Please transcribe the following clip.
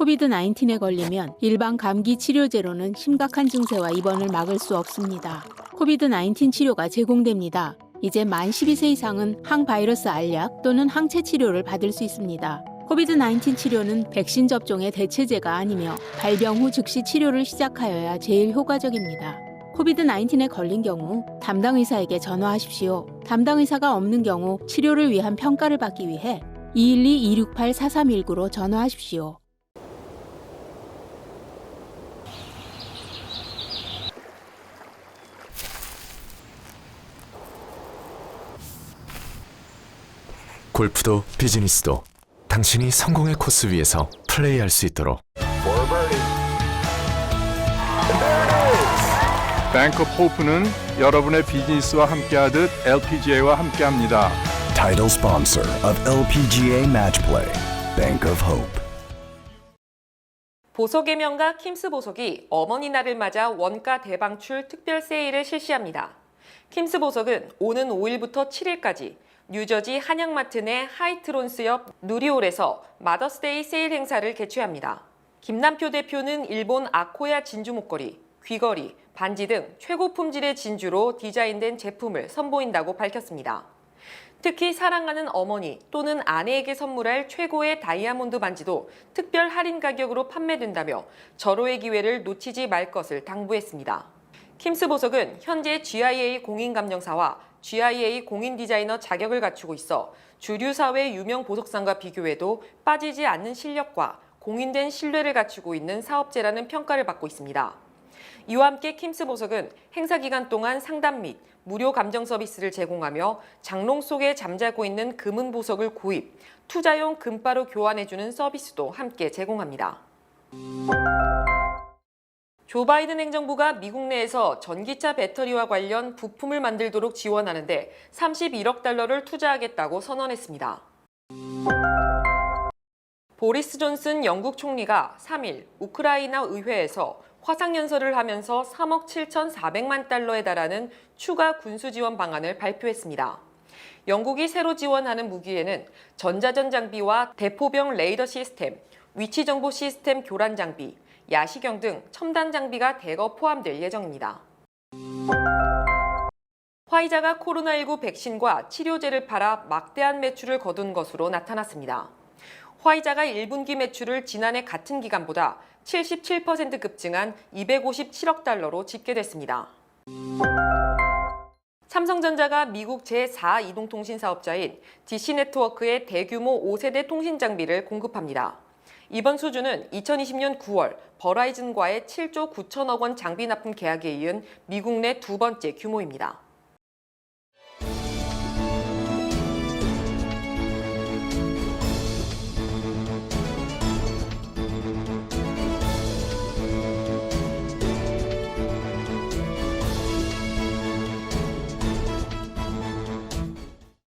코비드-19에 걸리면 일반 감기 치료제로는 심각한 증세와 입원을 막을 수 없습니다. 코비드-19 치료가 제공됩니다. 이제 만 12세 이상은 항바이러스 알약 또는 항체 치료를 받을 수 있습니다. 코비드-19 치료는 백신 접종의 대체제가 아니며 발병 후 즉시 치료를 시작하여야 제일 효과적입니다. 코비드-19에 걸린 경우 담당 의사에게 전화하십시오. 담당 의사가 없는 경우 치료를 위한 평가를 받기 위해 212-268-4319로 전화하십시오. 골프도 비즈니스도 당신이 성공의 코스 위에서 플레이할 수 있도록 뱅크 호프는 여러분의 비즈니스와 함께하듯 LPGA와 함께합니다. Title sponsor of LPGA Match Play, Bank of Hope. 보석의 명가 킴스 보석이 어머니날을 맞아 원가 대방출 특별 세일을 실시합니다. 킴스 보석은 오는 5일부터 7일까지 뉴저지 한양마트 내 하이트론스 옆 누리홀에서 마더스데이 세일 행사를 개최합니다. 김남표 대표는 일본 아코야 진주 목걸이, 귀걸이, 반지 등 최고 품질의 진주로 디자인된 제품을 선보인다고 밝혔습니다. 특히 사랑하는 어머니 또는 아내에게 선물할 최고의 다이아몬드 반지도 특별 할인 가격으로 판매된다며 절호의 기회를 놓치지 말 것을 당부했습니다. 킴스 보석은 현재 GIA 공인감정사와 GIA 공인 디자이너 자격을 갖추고 있어 주류 사회 유명 보석상과 비교해도 빠지지 않는 실력과 공인된 신뢰를 갖추고 있는 사업체라는 평가를 받고 있습니다. 이와 함께 킴스 보석은 행사 기간 동안 상담 및 무료 감정 서비스를 제공하며 장롱 속에 잠자고 있는 금은 보석을 구입, 투자용 금바로 교환해주는 서비스도 함께 제공합니다. 조 바이든 행정부가 미국 내에서 전기차 배터리와 관련 부품을 만들도록 지원하는데 31억 달러를 투자하겠다고 선언했습니다. 보리스 존슨 영국 총리가 3일 우크라이나 의회에서 화상연설을 하면서 3억 7,400만 달러에 달하는 추가 군수 지원 방안을 발표했습니다. 영국이 새로 지원하는 무기에는 전자전 장비와 대포병 레이더 시스템, 위치 정보 시스템 교란 장비, 야시경 등 첨단 장비가 대거 포함될 예정입니다. 화이자가 코로나19 백신과 치료제를 팔아 막대한 매출을 거둔 것으로 나타났습니다. 화이자가 1분기 매출을 지난해 같은 기간보다 77% 급증한 257억 달러로 집계됐습니다. 삼성전자가 미국 제4 이동통신 사업자인 DC네트워크의 대규모 5세대 통신 장비를 공급합니다. 이번 수주는 2020년 9월 버라이즌과의 7조 9천억 원 장비 납품 계약에 이은 미국 내 두 번째 규모입니다.